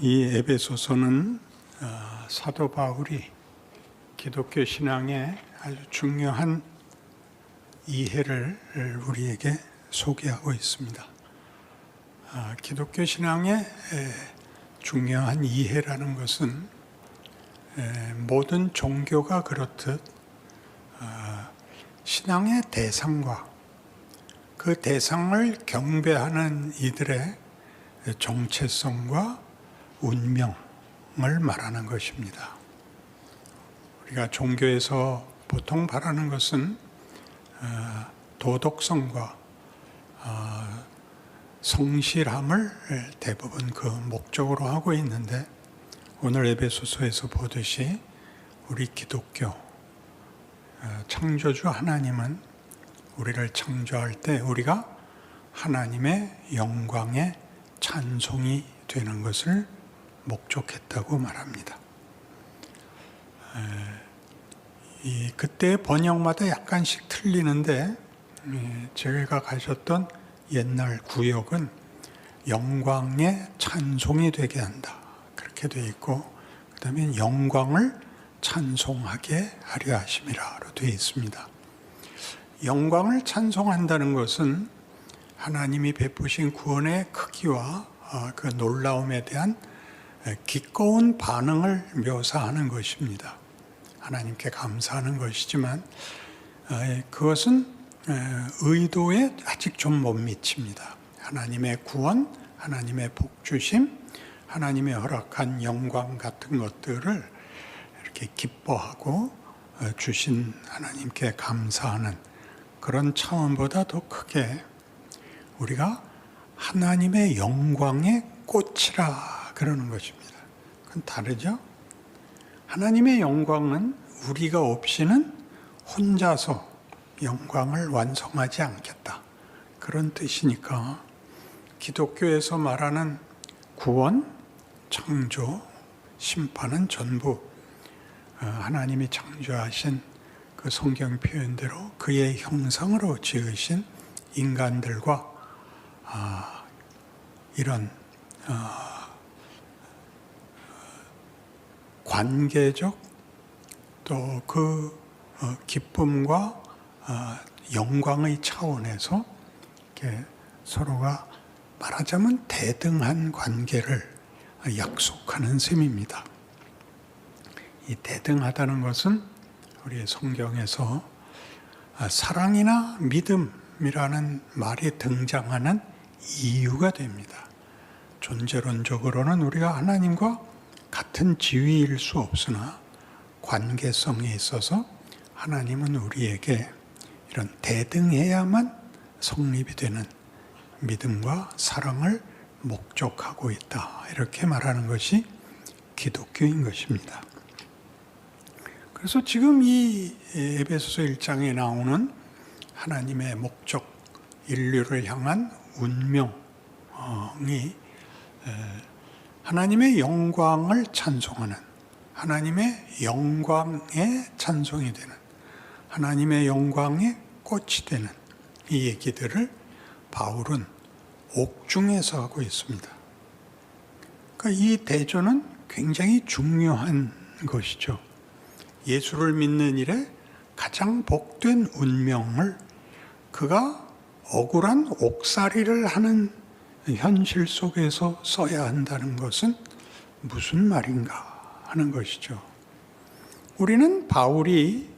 이 에베소서는 어, 사도 바울이 기독교 신앙의 아주 중요한 이해를 우리에게 소개하고 있습니다. 아, 기독교 신앙의 에, 중요한 이해라는 것은 에, 모든 종교가 그렇듯 아, 신앙의 대상과 그 대상을 경배하는 이들의 정체성과 운명을 말하는 것입니다. 우리가 종교에서 보통 바라는 것은 어, 도덕성과 어, 성실함을 대부분 그 목적으로 하고 있는데 오늘 에베소서에서 보듯이 우리 기독교 어, 창조주 하나님은 우리를 창조할 때 우리가 하나님의 영광의 찬송이 되는 것을 목적했다고 말합니다. 이 그때 번역마다 약간씩 틀리는데 제가 가셨던 옛날 구역은 영광의 찬송이 되게 한다 그렇게 돼 있고 그다음에 영광을 찬송하게 하려 하심이라로 되어 있습니다. 영광을 찬송한다는 것은 하나님이 베푸신 구원의 크기와 어, 그 놀라움에 대한 기꺼운 반응을 묘사하는 것입니다. 하나님께 감사하는 것이지만 어, 그것은 의도에 아직 좀 못 미칩니다. 하나님의 구원, 하나님의 복주심, 하나님의 허락한 영광 같은 것들을 이렇게 기뻐하고 어, 주신 하나님께 감사하는 그런 차원보다 더 크게 우리가 하나님의 영광의 꽃이라 그러는 것입니다. 그건 다르죠? 하나님의 영광은 우리가 없이는 혼자서 영광을 완성하지 않겠다. 그런 뜻이니까 기독교에서 말하는 구원, 창조, 심판은 전부 어, 하나님이 창조하신 그 성경 표현대로 그의 형상으로 지으신 인간들과 아, 이런 아, 관계적 또그 어, 기쁨과 아, 영광의 차원에서 이렇게 서로가 말하자면 대등한 관계를 약속하는 셈입니다. 이 대등하다는 것은 우리 성경에서 사랑이나 믿음이라는 말이 등장하는 이유가 됩니다. 존재론적으로는 우리가 하나님과 같은 지위일 수 없으나 관계성에 있어서 하나님은 우리에게 이런 대등해야만 성립이 되는 믿음과 사랑을 목적하고 있다. 이렇게 말하는 것이 기독교인 것입니다. 그래서 지금 이 에베소서 1장에 나오는 하나님의 목적, 인류를 향한 운명이 하나님의 영광을 찬송하는 하나님의 영광의 찬송이 되는 하나님의 영광의 꽃이 되는 이 얘기들을 바울은 옥중에서 하고 있습니다. 그러니까 이 대조는 굉장히 중요한 것이죠. 예수를 믿는 일에 가장 복된 운명을 그가 억울한 옥살이를 하는 현실 속에서 써야 한다는 것은 무슨 말인가 하는 것이죠. 우리는 바울이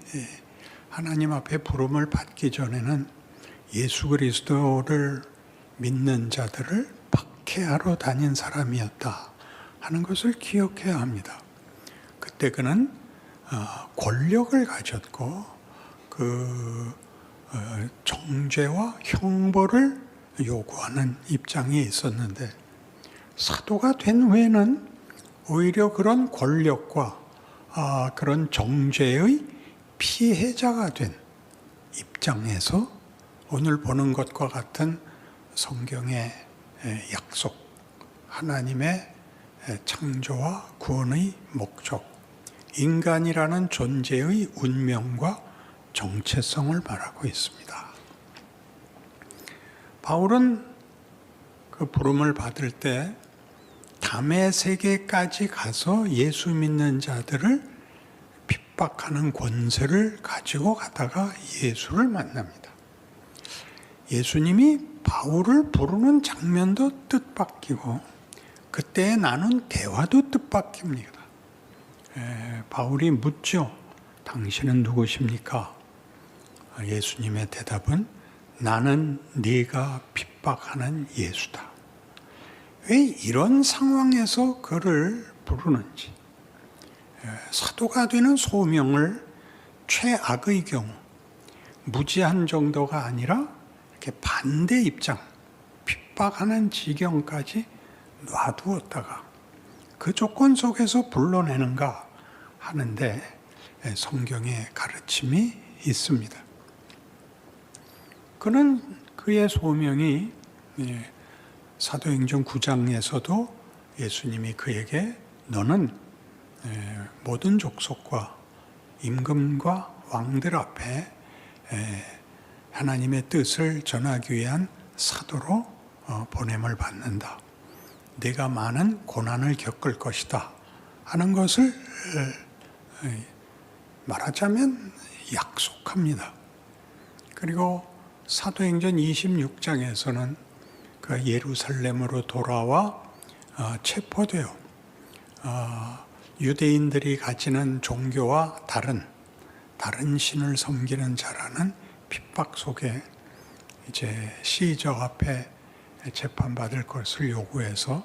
하나님 앞에 부름을 받기 전에는 예수 그리스도를 믿는 자들을 박해하러 다닌 사람이었다 하는 것을 기억해야 합니다. 그때 그는 어, 권력을 가졌고 그 어, 정죄와 형벌을 요구하는 입장에 있었는데 사도가 된 후에는 오히려 그런 권력과 아, 그런 정죄의 피해자가 된 입장에서 오늘 보는 것과 같은 성경의 약속, 하나님의 창조와 구원의 목적, 인간이라는 존재의 운명과 정체성을 말하고 있습니다. 바울은 그 부름을 받을 때 담의 세계까지 가서 예수 믿는 자들을 핍박하는 권세를 가지고 가다가 예수를 만납니다. 예수님이 바울을 부르는 장면도 뜻밖이고 그때 나눈 대화도 뜻밖입니다. 에, 바울이 묻죠. 당신은 누구십니까? 아, 예수님의 대답은 나는 네가 핍박하는 예수다. 왜 이런 상황에서 그를 부르는지 사도가 되는 소명을 최악의 경우 무지한 정도가 아니라 이렇게 반대 입장, 핍박하는 지경까지 놔두었다가 그 조건 속에서 불러내는가 하는데 성경의 가르침이 있습니다. 그는 그의 소명이 예, 사도행전 9장에서도 예수님이 그에게 너는 예, 모든 족속과 임금과 왕들 앞에 예, 하나님의 뜻을 전하기 위한 사도로 어, 보냄을 받는다. 내가 많은 고난을 겪을 것이다. 하는 것을 예, 말하자면 약속합니다. 그리고 사도행전 26장에서는 그 예루살렘으로 돌아와 어, 체포되어 어, 유대인들이 가지는 종교와 다른 다른 신을 섬기는 자라는 핍박 속에 이제 시저 앞에 재판받을 것을 요구해서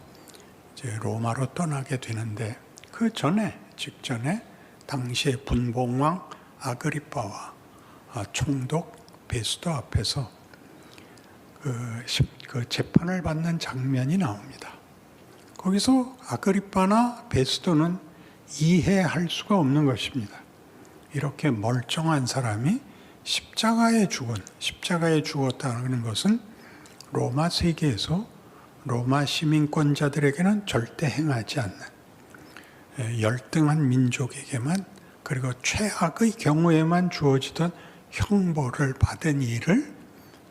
이제 로마로 떠나게 되는데 그 전에 직전에 당시의 분봉왕 아그리빠와 아, 총독 베스도 앞에서 그, 그 재판을 받는 장면이 나옵니다. 거기서 아그리빠나 베스도는 이해할 수가 없는 것입니다. 이렇게 멀쩡한 사람이 십자가에 죽은 십자가에 죽었다는 것은 로마 세계에서 로마 시민권자들에게는 절대 행하지 않는 예, 열등한 민족에게만 그리고 최악의 경우에만 주어지던 형벌을 받은 일을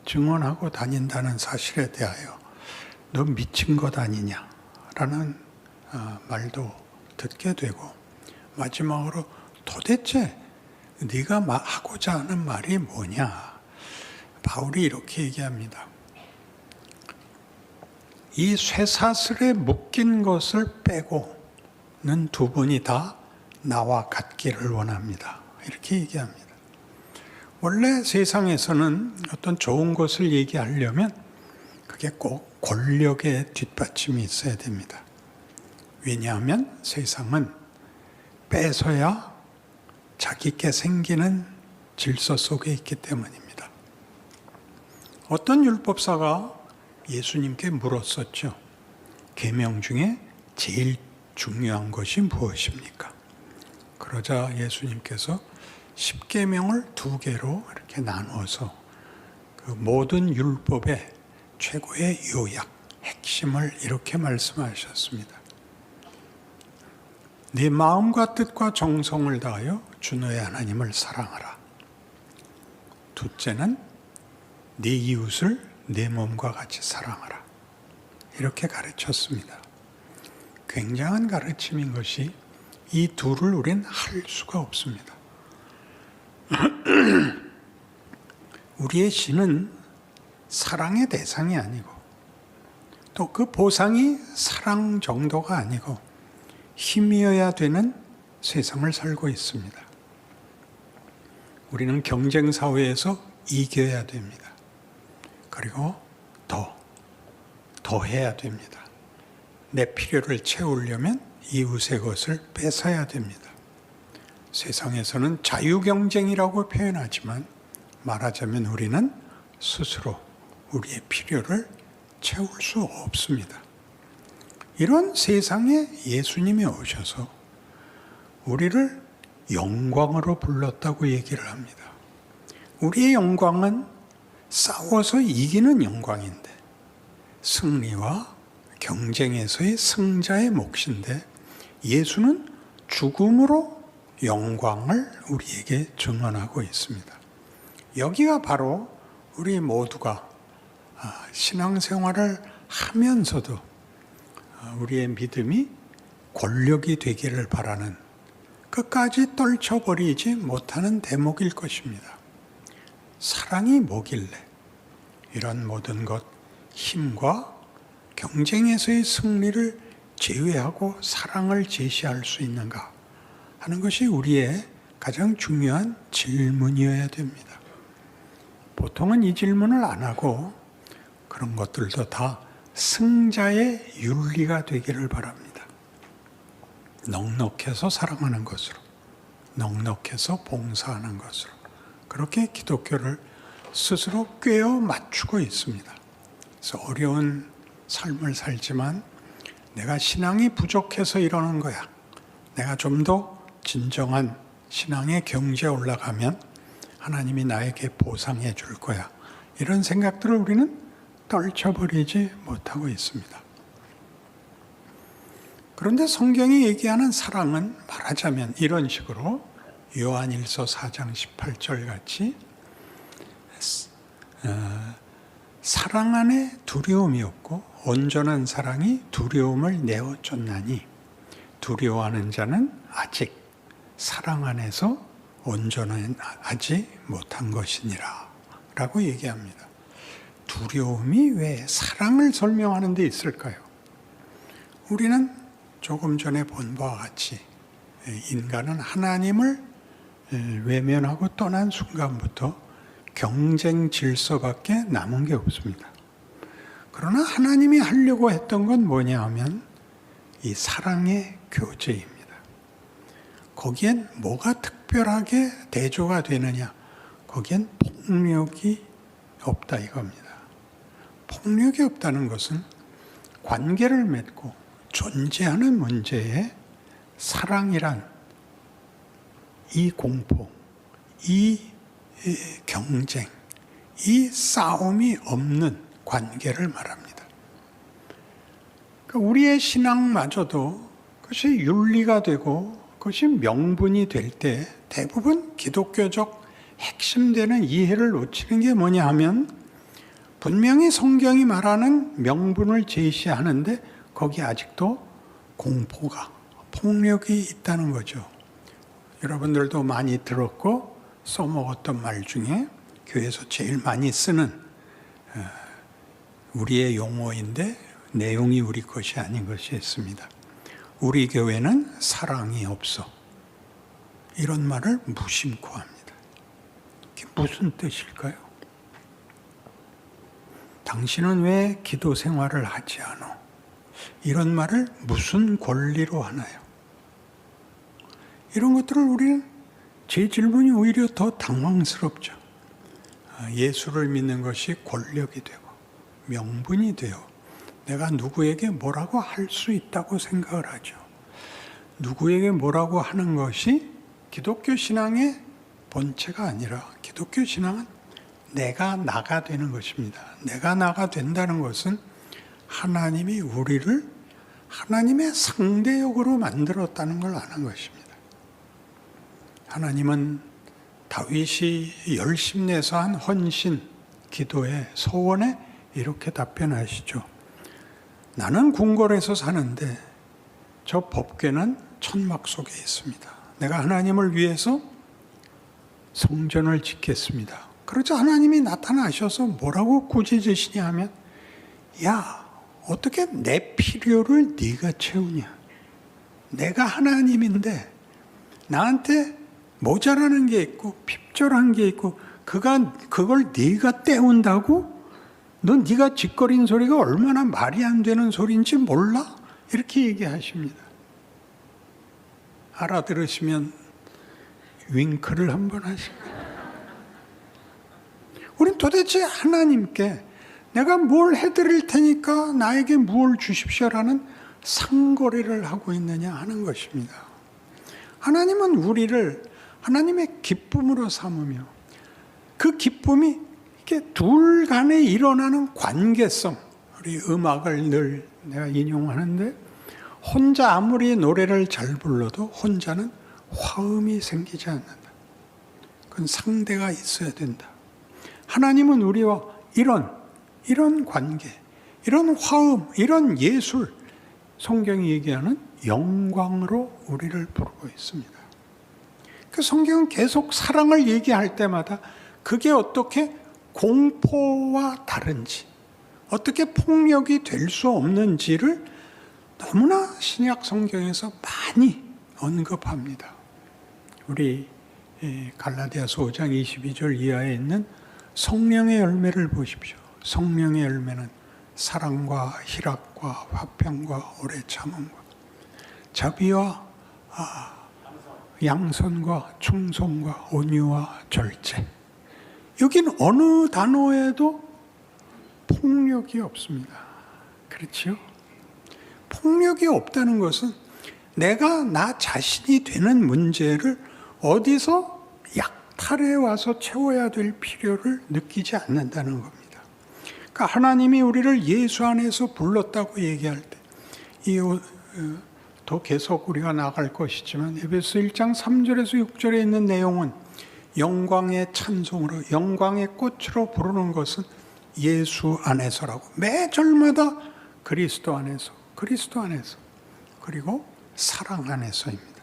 증언하고 다닌다는 사실에 대하여 너 미친 것 아니냐라는 어, 말도 듣게 되고 마지막으로 도대체 네가 하고자 하는 말이 뭐냐? 바울이 이렇게 얘기합니다. 이 쇠사슬에 묶인 것을 빼고는 두 분이 다 나와 같기를 원합니다. 이렇게 얘기합니다. 원래 세상에서는 어떤 좋은 것을 얘기하려면 그게 꼭 권력의 뒷받침이 있어야 됩니다. 왜냐하면 세상은 뺏어야 자기께 생기는 질서 속에 있기 때문입니다. 어떤 율법사가 예수님께 물었었죠. 계명 중에 제일 중요한 것이 무엇입니까? 그러자 예수님께서 십계명을 두 개로 이렇게 나누어서 그 모든 율법의 최고의 요약, 핵심을 이렇게 말씀하셨습니다. 네 마음과 뜻과 정성을 다하여 주 너의 하나님을 사랑하라. 둘째는 네 이웃을 내 몸과 같이 사랑하라. 이렇게 가르쳤습니다. 굉장한 가르침인 것이 이 둘을 우린 할 수가 없습니다. 우리의 신은 사랑의 대상이 아니고 또 그 보상이 사랑 정도가 아니고 힘이어야 되는 세상을 살고 있습니다. 우리는 경쟁 사회에서 이겨야 됩니다. 그리고 더, 더 해야 됩니다. 내 필요를 채우려면 이웃의 것을 뺏어야 됩니다. 세상에서는 자유경쟁이라고 표현하지만 말하자면 우리는 스스로 우리의 필요를 채울 수 없습니다. 이런 세상에 예수님이 오셔서 우리를 영광으로 불렀다고 얘기를 합니다. 우리의 영광은 싸워서 이기는 영광인데 승리와 경쟁에서의 승자의 몫인데 예수는 죽음으로 영광을 우리에게 증언하고 있습니다. 여기가 바로 우리 모두가 아, 신앙생활을 하면서도 어, 우리의 믿음이 권력이 되기를 바라는 끝까지 떨쳐버리지 못하는 대목일 것입니다. 사랑이 뭐길래 이런 모든 것 힘과 경쟁에서의 승리를 제외하고 사랑을 제시할 수 있는가 하는 것이 우리의 가장 중요한 질문이어야 됩니다. 보통은 이 질문을 안 하고 그런 것들도 다 승자의 윤리가 되기를 바랍니다. 넉넉해서 사랑하는 것으로, 넉넉해서 봉사하는 것으로, 그렇게 기독교를 스스로 꿰어 맞추고 있습니다. 그래서 어려운 삶을 살지만 내가 신앙이 부족해서 이러는 거야. 내가 좀 더 진정한 신앙의 경지에 올라가면 하나님이 나에게 보상해 줄 거야. 이런 생각들을 우리는 떨쳐버리지 못하고 있습니다. 그런데 성경이 얘기하는 사랑은 말하자면 이런 식으로 요한일서 4장 18절 같이 어, 사랑 안에 두려움이 없고 온전한 사랑이 두려움을 내어 쫓나니 두려워하는 자는 아직 사랑 안에서 온전하지 못한 것이니라 라고 얘기합니다. 두려움이 왜 사랑을 설명하는 데 있을까요? 우리는 조금 전에 본 바와 같이 인간은 하나님을 외면하고 떠난 순간부터 경쟁 질서밖에 남은 게 없습니다. 그러나 하나님이 하려고 했던 건 뭐냐 하면 이 사랑의 교제입니다. 거기엔 뭐가 특별하게 대조가 되느냐? 거기엔 폭력이 없다 이겁니다. 폭력이 없다는 것은 관계를 맺고 존재하는 문제에 사랑이란 이 공포, 이 경쟁, 이 싸움이 없는 관계를 말합니다. 그러니까 우리의 신앙마저도 그것이 윤리가 되고 그것이 명분이 될 때 대부분 기독교적 핵심되는 이해를 놓치는 게 뭐냐 하면 분명히 성경이 말하는 명분을 제시하는데 거기 아직도 공포가 폭력이 있다는 거죠. 여러분들도 많이 들었고 써먹었던 말 중에 교회에서 제일 많이 쓰는 어, 우리의 용어인데 내용이 우리 것이 아닌 것이 있습니다. 우리 교회는 사랑이 없어. 이런 말을 무심코 합니다. 이게 무슨 뜻일까요? 당신은 왜 기도 생활을 하지 않아? 이런 말을 무슨 권리로 하나요? 이런 것들을 우리는 제 질문이 오히려 더 당황스럽죠. 아, 예수를 믿는 것이 권력이 되고 명분이 되어 내가 누구에게 뭐라고 할 수 있다고 생각을 하죠. 누구에게 뭐라고 하는 것이 기독교 신앙의 본체가 아니라 기독교 신앙은 내가 나가 되는 것입니다. 내가 나가 된다는 것은 하나님이 우리를 하나님의 상대역으로 만들었다는 걸 아는 것입니다. 하나님은 다윗이 열심내서 한 헌신, 기도에, 소원에 이렇게 답변하시죠. 나는 궁궐에서 사는데 저 법궤는 천막 속에 있습니다. 내가 하나님을 위해서 성전을 짓겠습니다. 그러자 하나님이 나타나셔서 뭐라고 꾸짖으시냐 하면 야 어떻게 내 필요를 네가 채우냐? 내가 하나님인데 나한테 모자라는 게 있고 핍절한 게 있고 그가 그걸 네가 때운다고? 넌 네가 짓거린 소리가 얼마나 말이 안 되는 소리인지 몰라? 이렇게 얘기하십니다. 알아들으시면 윙크를 한번 하시고. 우린 도대체 하나님께 내가 뭘 해드릴 테니까 나에게 무엇 주십시오라는 상거래를 하고 있느냐 하는 것입니다. 하나님은 우리를 하나님의 기쁨으로 삼으며 그 기쁨이 이게 둘 간에 일어나는 관계성. 우리 음악을 늘 내가 인용하는데 혼자 아무리 노래를 잘 불러도 혼자는 화음이 생기지 않는다. 그건 상대가 있어야 된다. 하나님은 우리와 이런 이런 관계, 이런 화음, 이런 예술, 성경이 얘기하는 영광으로 우리를 부르고 있습니다. 그 성경은 계속 사랑을 얘기할 때마다 그게 어떻게 공포와 다른지, 어떻게 폭력이 될 수 없는지를 너무나 신약 성경에서 많이 언급합니다. 우리 이 갈라디아서 5장 22절 이하에 있는 성령의 열매를 보십시오. 성령의 열매는 사랑과 희락과 화평과 오래 참음과 자비와 아, 양선과 충성과 온유와 절제. 여긴 어느 단어에도 폭력이 없습니다. 그렇죠? 폭력이 없다는 것은 내가 나 자신이 되는 문제를 어디서 약탈해 와서 채워야 될 필요를 느끼지 않는다는 겁니다. 그러니까 하나님이 우리를 예수 안에서 불렀다고 얘기할 때, 이, 어, 더 계속 우리가 나갈 것이지만, 에베소 1장 3절에서 6절에 있는 내용은 영광의 찬송으로, 영광의 꽃으로 부르는 것은 예수 안에서라고. 매 절마다 그리스도 안에서, 그리스도 안에서, 그리고 사랑 안에서입니다.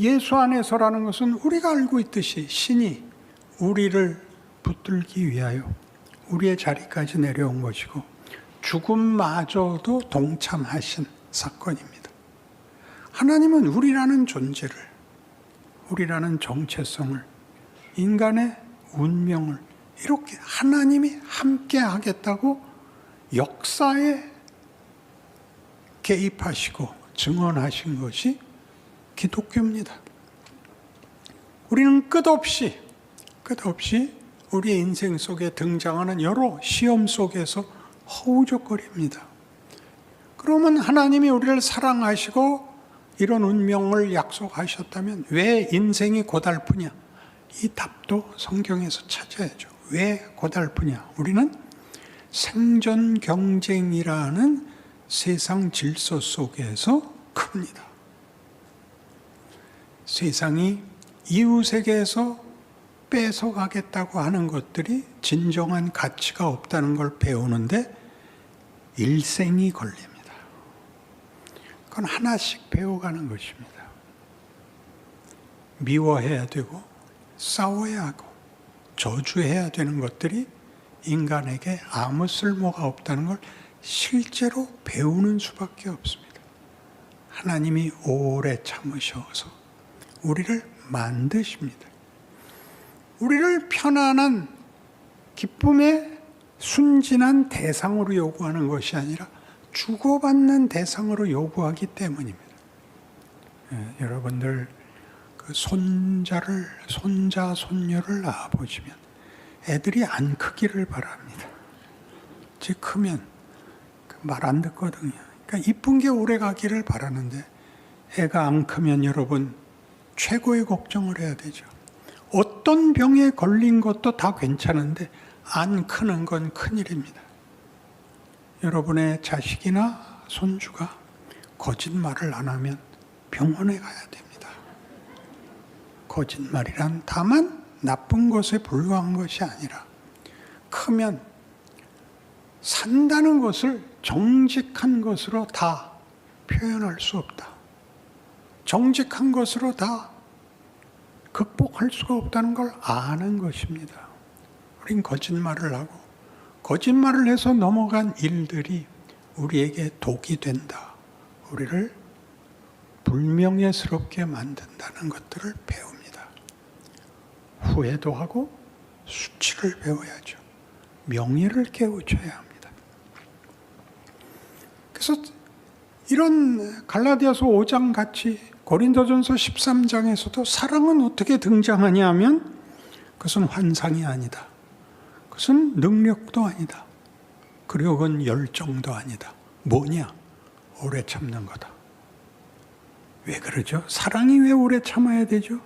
예수 안에서라는 것은 우리가 알고 있듯이 신이 우리를 붙들기 위하여 우리의 자리까지 내려온 것이고 죽음마저도 동참하신 사건입니다. 하나님은 우리라는 존재를, 우리라는 정체성을, 인간의 운명을 이렇게 하나님이 함께 하겠다고 역사에 개입하시고 증언하신 것이 기독교입니다. 우리는 끝없이 끝없이 우리의 인생 속에 등장하는 여러 시험 속에서 허우적거립니다. 그러면 하나님이 우리를 사랑하시고 이런 운명을 약속하셨다면 왜 인생이 고달프냐? 이 답도 성경에서 찾아야죠. 왜 고달프냐? 우리는 생존 경쟁이라는 세상 질서 속에서 큽니다. 세상이 이웃에게서 뺏어가겠다고 하는 것들이 진정한 가치가 없다는 걸 배우는데 일생이 걸립니다. 그건 하나씩 배워가는 것입니다. 미워해야 되고 싸워야 하고 저주해야 되는 것들이 인간에게 아무 쓸모가 없다는 걸 실제로 배우는 수밖에 없습니다. 하나님이 오래 참으셔서 우리를 만드십니다. 우리를 편안한 기쁨의 순진한 대상으로 요구하는 것이 아니라 주고받는 대상으로 요구하기 때문입니다. 예, 여러분들 그 손자를 손자 손녀를 낳아 보시면 애들이 안 크기를 바랍니다. 즉 크면 그말안 듣거든요. 그러니까 이쁜 게 오래 가기를 바라는데 애가 안 크면 여러분 최고의 걱정을 해야 되죠. 어떤 병에 걸린 것도 다 괜찮은데 안 크는 건 큰일입니다. 여러분의 자식이나 손주가 거짓말을 안 하면 병원에 가야 됩니다. 거짓말이란 다만 나쁜 것에 불과한 것이 아니라 크면 산다는 것을 정직한 것으로 다 표현할 수 없다. 정직한 것으로 다 극복할 수가 없다는 걸 아는 것입니다. 우린 거짓말을 하고 거짓말을 해서 넘어간 일들이 우리에게 독이 된다. 우리를 불명예스럽게 만든다는 것들을 배웁니다. 후회도 하고 수치를 배워야죠. 명예를 깨우쳐야 합니다. 그래서 이런 갈라디아서 5장 같이 고린도전서 13장에서도 사랑은 어떻게 등장하냐 하면 그것은 환상이 아니다. 그것은 능력도 아니다. 그리고 그건 열정도 아니다. 뭐냐? 오래 참는 거다. 왜 그러죠? 사랑이 왜 오래 참아야 되죠?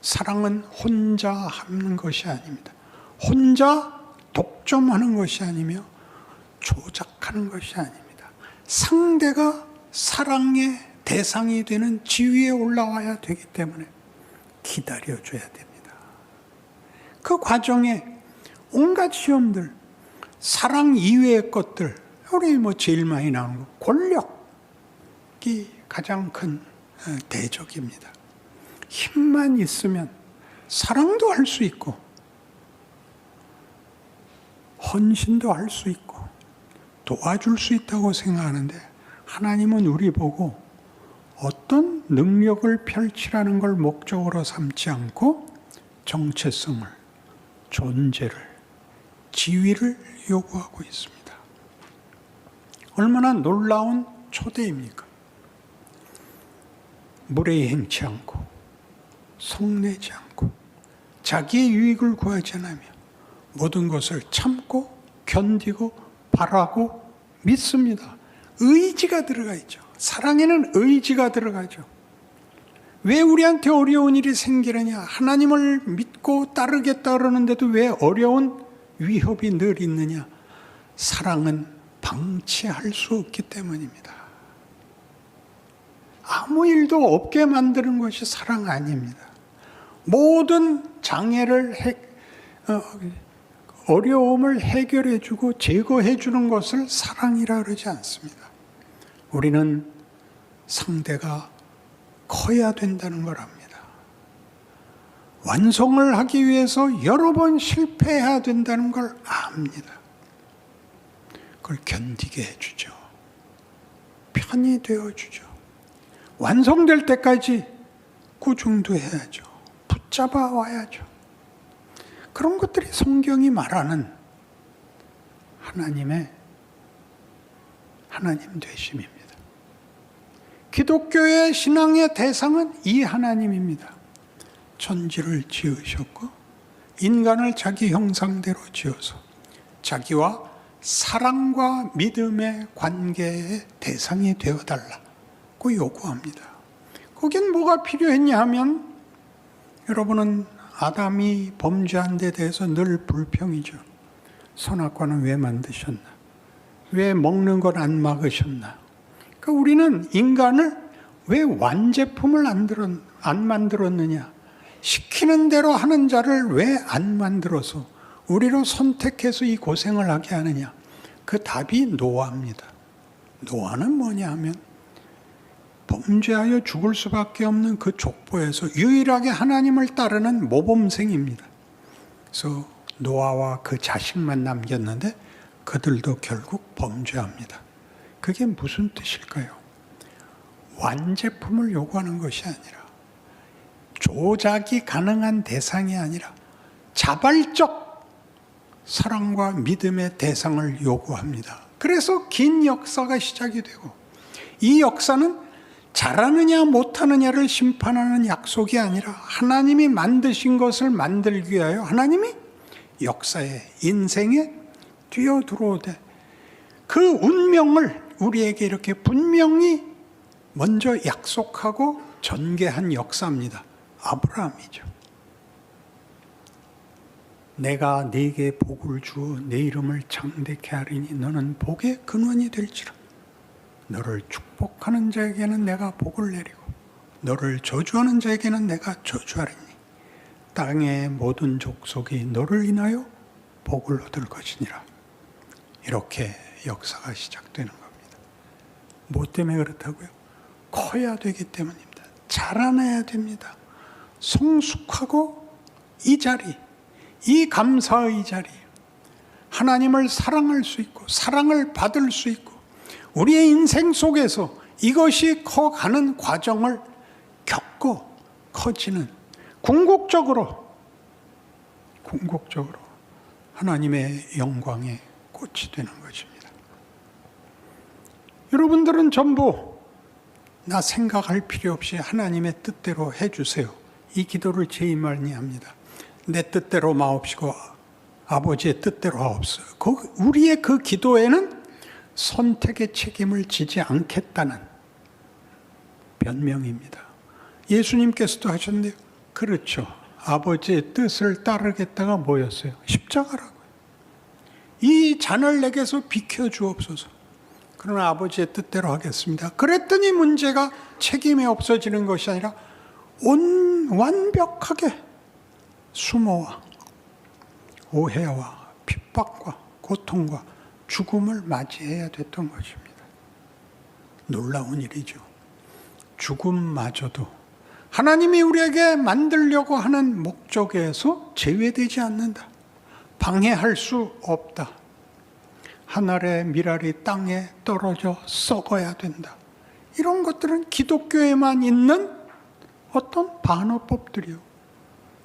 사랑은 혼자 하는 것이 아닙니다. 혼자 독점하는 것이 아니며 조작하는 것이 아닙니다. 상대가 사랑의 대상이 되는 지위에 올라와야 되기 때문에 기다려줘야 됩니다. 그 과정에 온갖 시험들, 사랑 이외의 것들, 우리 뭐 제일 많이 나오는 거 권력이 가장 큰 어, 대적입니다. 힘만 있으면 사랑도 할 수 있고 헌신도 할 수 있고 도와줄 수 있다고 생각하는데 하나님은 우리 보고 어떤 능력을 펼치라는 걸 목적으로 삼지 않고 정체성을, 존재를, 지위를 요구하고 있습니다. 얼마나 놀라운 초대입니까? 물에 행치 않고, 성내지 않고, 자기의 유익을 구하지 않으며, 모든 것을 참고, 견디고, 바라고, 믿습니다. 의지가 들어가 있죠. 사랑에는 의지가 들어가죠. 왜 우리한테 어려운 일이 생기느냐? 하나님을 믿고 따르겠다 그러는데도 왜 어려운 위협이 늘 있느냐? 사랑은 방치할 수 없기 때문입니다. 아무 일도 없게 만드는 것이 사랑 아닙니다. 모든 장애를 해, 어, 어려움을 해결해 주고 제거해 주는 것을 사랑이라 그러지 않습니다. 우리는 상대가 커야 된다는 걸 압니다. 완성을 하기 위해서 여러 번 실패해야 된다는 걸 압니다. 그걸 견디게 해주죠. 편히 되어주죠. 완성될 때까지 꾸중도 해야죠. 붙잡아 와야죠. 그런 것들이 성경이 말하는 하나님의 하나님 되심입니다. 기독교의 신앙의 대상은 이 하나님입니다. 천지를 지으셨고 인간을 자기 형상대로 지어서 자기와 사랑과 믿음의 관계의 대상이 되어 달라고 요구합니다. 거긴 뭐가 필요했냐 하면 여러분은 아담이 범죄한 데 대해서 늘 불평이죠. 선악과는 왜 만드셨나? 왜 먹는 걸 안 막으셨나? 그러니까 우리는 인간을 왜 완제품을 안, 들었, 안 만들었느냐? 시키는 대로 하는 자를 왜 안 만들어서 우리로 선택해서 이 고생을 하게 하느냐? 그 답이 노아입니다. 노아는 뭐냐 하면 범죄하여 죽을 수밖에 없는 그 족보에서 유일하게 하나님을 따르는 모범생입니다. 그래서 노아와 그 자식만 남겼는데 그들도 결국 범죄합니다. 그게 무슨 뜻일까요? 완제품을 요구하는 것이 아니라 조작이 가능한 대상이 아니라 자발적 사랑과 믿음의 대상을 요구합니다. 그래서 긴 역사가 시작이 되고 이 역사는 잘하느냐 못하느냐를 심판하는 약속이 아니라 하나님이 만드신 것을 만들기 위하여 하나님이 역사에 인생에 뛰어 들어오되 그 운명을 우리에게 이렇게 분명히 먼저 약속하고 전개한 역사입니다. 아브라함이죠. 내가 네게 복을 주어 내 이름을 창대케 하리니 너는 복의 근원이 될지라. 너를 축복하는 자에게는 내가 복을 내리고 너를 저주하는 자에게는 내가 저주하리니 땅의 모든 족속이 너를 인하여 복을 얻을 것이니라. 이렇게 역사가 시작되는 겁니다. 뭐 때문에 그렇다고요? 커야 되기 때문입니다. 자라나야 됩니다. 성숙하고 이 자리, 이 감사의 자리, 하나님을 사랑할 수 있고, 사랑을 받을 수 있고, 우리의 인생 속에서 이것이 커가는 과정을 겪고 커지는 궁극적으로, 궁극적으로 하나님의 영광의 꽃이 되는 것입니다. 여러분들은 전부 나 생각할 필요 없이 하나님의 뜻대로 해주세요. 이 기도를 제일 많이 합니다. 내 뜻대로 마옵시고 아버지의 뜻대로 하옵소서. 그 우리의 그 기도에는 선택의 책임을 지지 않겠다는 변명입니다. 예수님께서도 하셨는데 그렇죠. 아버지의 뜻을 따르겠다가 뭐였어요? 십자가라고요. 이 잔을 내게서 비켜 주옵소서. 그러나 아버지의 뜻대로 하겠습니다. 그랬더니 문제가 책임이 없어지는 것이 아니라 온 완벽하게 수모와 오해와 핍박과 고통과 죽음을 맞이해야 됐던 것입니다. 놀라운 일이죠. 죽음마저도 하나님이 우리에게 만들려고 하는 목적에서 제외되지 않는다. 방해할 수 없다. 하늘의 미랄이 땅에 떨어져 썩어야 된다. 이런 것들은 기독교에만 있는 어떤 반어법들이요.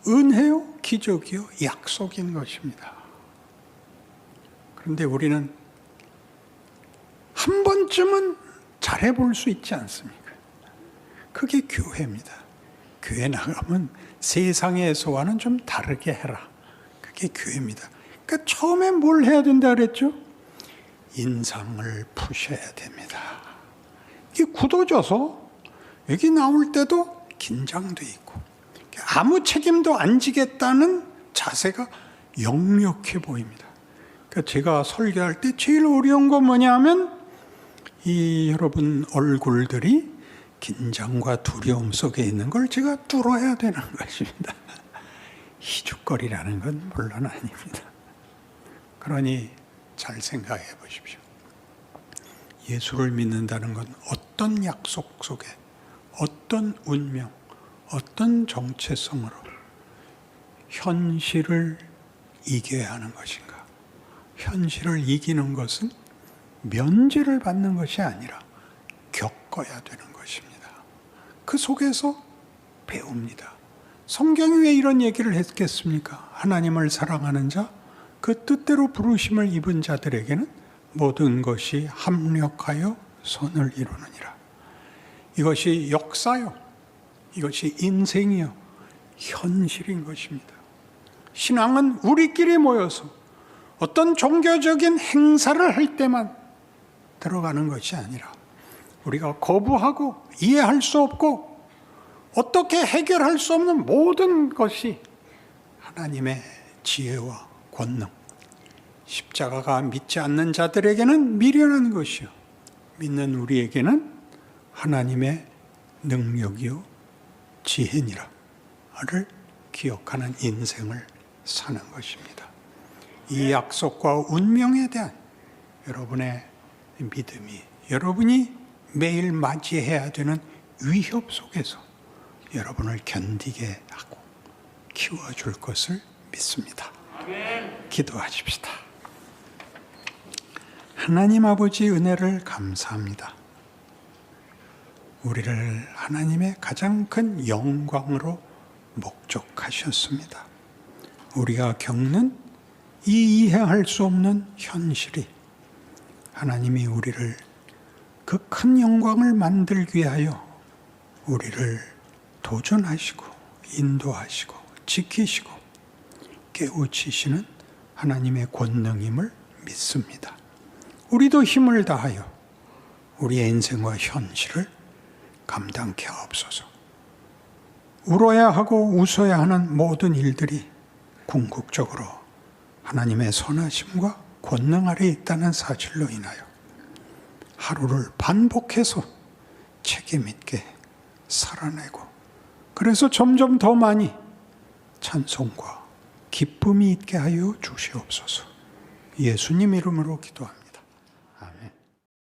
은혜요, 기적이요, 약속인 것입니다. 그런데 우리는 한 번쯤은 잘해볼 수 있지 않습니까? 그게 교회입니다. 교회 나가면 세상에서와는 좀 다르게 해라. 그게 교회입니다. 그러니까 처음에 뭘 해야 된다 그랬죠? 인상을 푸셔야 됩니다. 이게 굳어져서 여기 나올 때도 긴장돼 있고 아무 책임도 안 지겠다는 자세가 역력해 보입니다. 그러니까 제가 설교할 때 제일 어려운 건 뭐냐면 이 여러분 얼굴들이 긴장과 두려움 속에 있는 걸 제가 뚫어야 되는 것입니다. 희죽거리라는 건 물론 아닙니다. 그러니 잘 생각해 보십시오. 예수를 믿는다는 건 어떤 약속 속에 어떤 운명, 어떤 정체성으로 현실을 이겨야 하는 것인가? 현실을 이기는 것은 면제를 받는 것이 아니라 겪어야 되는 것입니다. 그 속에서 배웁니다. 성경이 왜 이런 얘기를 했겠습니까? 하나님을 사랑하는 자, 그 뜻대로 부르심을 입은 자들에게는 모든 것이 합력하여 선을 이루느니라. 이것이 역사요. 이것이 인생이요. 현실인 것입니다. 신앙은 우리끼리 모여서 어떤 종교적인 행사를 할 때만 들어가는 것이 아니라 우리가 거부하고 이해할 수 없고 어떻게 해결할 수 없는 모든 것이 하나님의 지혜와 권능, 십자가가 믿지 않는 자들에게는 미련한 것이요. 믿는 우리에게는 하나님의 능력이요. 지혜니라를 기억하는 인생을 사는 것입니다. 이 약속과 운명에 대한 여러분의 믿음이 여러분이 매일 맞이해야 되는 위협 속에서 여러분을 견디게 하고 키워줄 것을 믿습니다. 기도하십시다. 하나님 아버지 은혜를 감사합니다. 우리를 하나님의 가장 큰 영광으로 목적하셨습니다. 우리가 겪는 이 이해할 수 없는 현실이 하나님이 우리를 그 큰 영광을 만들기 위하여 우리를 도전하시고 인도하시고 지키시고 깨우치시는 하나님의 권능임을 믿습니다. 우리도 힘을 다하여 우리의 인생과 현실을 감당케 하옵소서. 울어야 하고 웃어야 하는 모든 일들이 궁극적으로 하나님의 선하심과 권능 아래 있다는 사실로 인하여 하루를 반복해서 책임 있게 살아내고 그래서 점점 더 많이 찬송과 기쁨이 있게 하여 주시옵소서. 예수님 이름으로 기도합니다. 아멘.